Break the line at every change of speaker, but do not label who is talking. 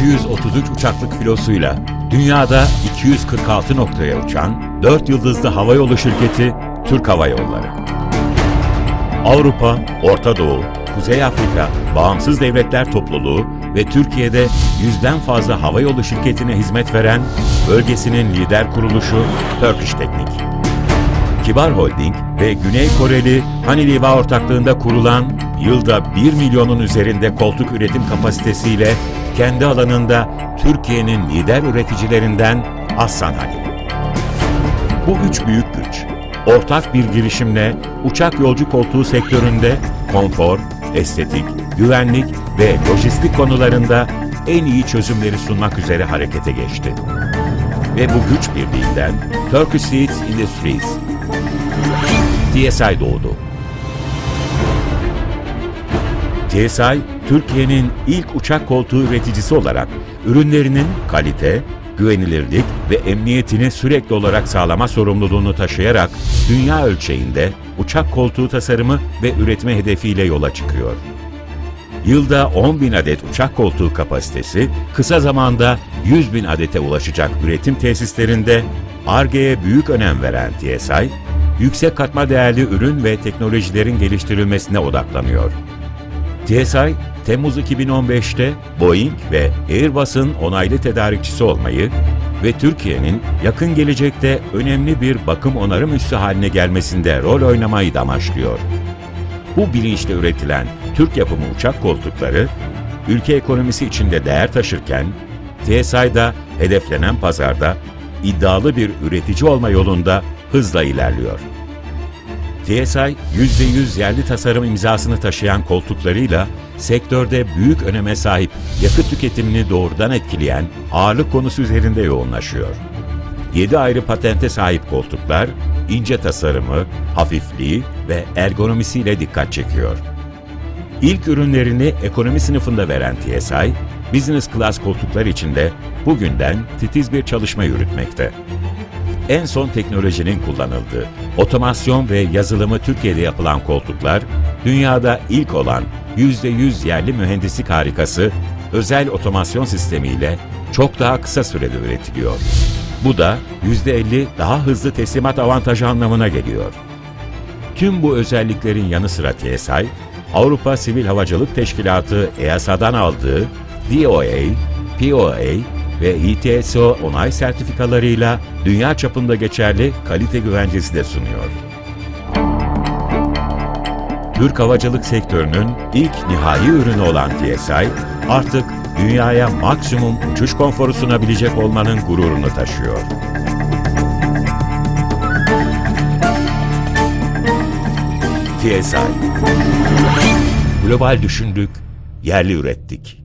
233 uçaklık filosuyla dünyada 246 noktaya uçan 4 yıldızlı havayolu şirketi Türk Hava Yolları. Avrupa, Orta Doğu, Kuzey Afrika, Bağımsız Devletler Topluluğu ve Türkiye'de yüzden fazla havayolu şirketine hizmet veren bölgesinin lider kuruluşu Turkish Teknik. Kibar Holding ve Güney Koreli Haniliva ortaklığında kurulan yılda 1 milyonun üzerinde koltuk üretim kapasitesiyle kendi alanında Türkiye'nin lider üreticilerinden Aslan Halil. Bu üç büyük güç, ortak bir girişimle uçak yolcu koltuğu sektöründe konfor, estetik, güvenlik ve lojistik konularında en iyi çözümleri sunmak üzere harekete geçti. Ve bu güç birliğinden Turkish Seats Industries, TSI doğdu. TSI, Türkiye'nin ilk uçak koltuğu üreticisi olarak ürünlerinin kalite, güvenilirlik ve emniyetini sürekli olarak sağlama sorumluluğunu taşıyarak dünya ölçeğinde uçak koltuğu tasarımı ve üretme hedefiyle yola çıkıyor. Yılda 10 bin adet uçak koltuğu kapasitesi, kısa zamanda 100 bin adete ulaşacak üretim tesislerinde ARGE'ye büyük önem veren TSI, yüksek katma değerli ürün ve teknolojilerin geliştirilmesine odaklanıyor. TSI, Temmuz 2015'te Boeing ve Airbus'un onaylı tedarikçisi olmayı ve Türkiye'nin yakın gelecekte önemli bir bakım onarım üssü haline gelmesinde rol oynamayı da amaçlıyor. Bu bilinçle üretilen Türk yapımı uçak koltukları, ülke ekonomisi içinde değer taşırken, TSI'da hedeflenen pazarda iddialı bir üretici olma yolunda hızla ilerliyor. TSI, %100 yerli tasarım imzasını taşıyan koltuklarıyla sektörde büyük öneme sahip yakıt tüketimini doğrudan etkileyen ağırlık konusu üzerinde yoğunlaşıyor. 7 ayrı patente sahip koltuklar, ince tasarımı, hafifliği ve ergonomisiyle dikkat çekiyor. İlk ürünlerini ekonomi sınıfında veren TSI, business class koltuklar içinde bugünden titiz bir çalışma yürütmekte en son teknolojinin kullanıldığı, otomasyon ve yazılımı Türkiye'de yapılan koltuklar, dünyada ilk olan %100 yerli mühendislik harikası, özel otomasyon sistemiyle çok daha kısa sürede üretiliyor. Bu da %50 daha hızlı teslimat avantajı anlamına geliyor. Tüm bu özelliklerin yanı sıra TSI, Avrupa Sivil Havacılık Teşkilatı EASA'dan aldığı DOA, POA ve ITSO onay sertifikalarıyla dünya çapında geçerli kalite güvencesi de sunuyor. Türk havacılık sektörünün ilk nihai ürünü olan TSI, artık dünyaya maksimum uçuş konforu sunabilecek olmanın gururunu taşıyor. TSI Global düşündük, yerli ürettik.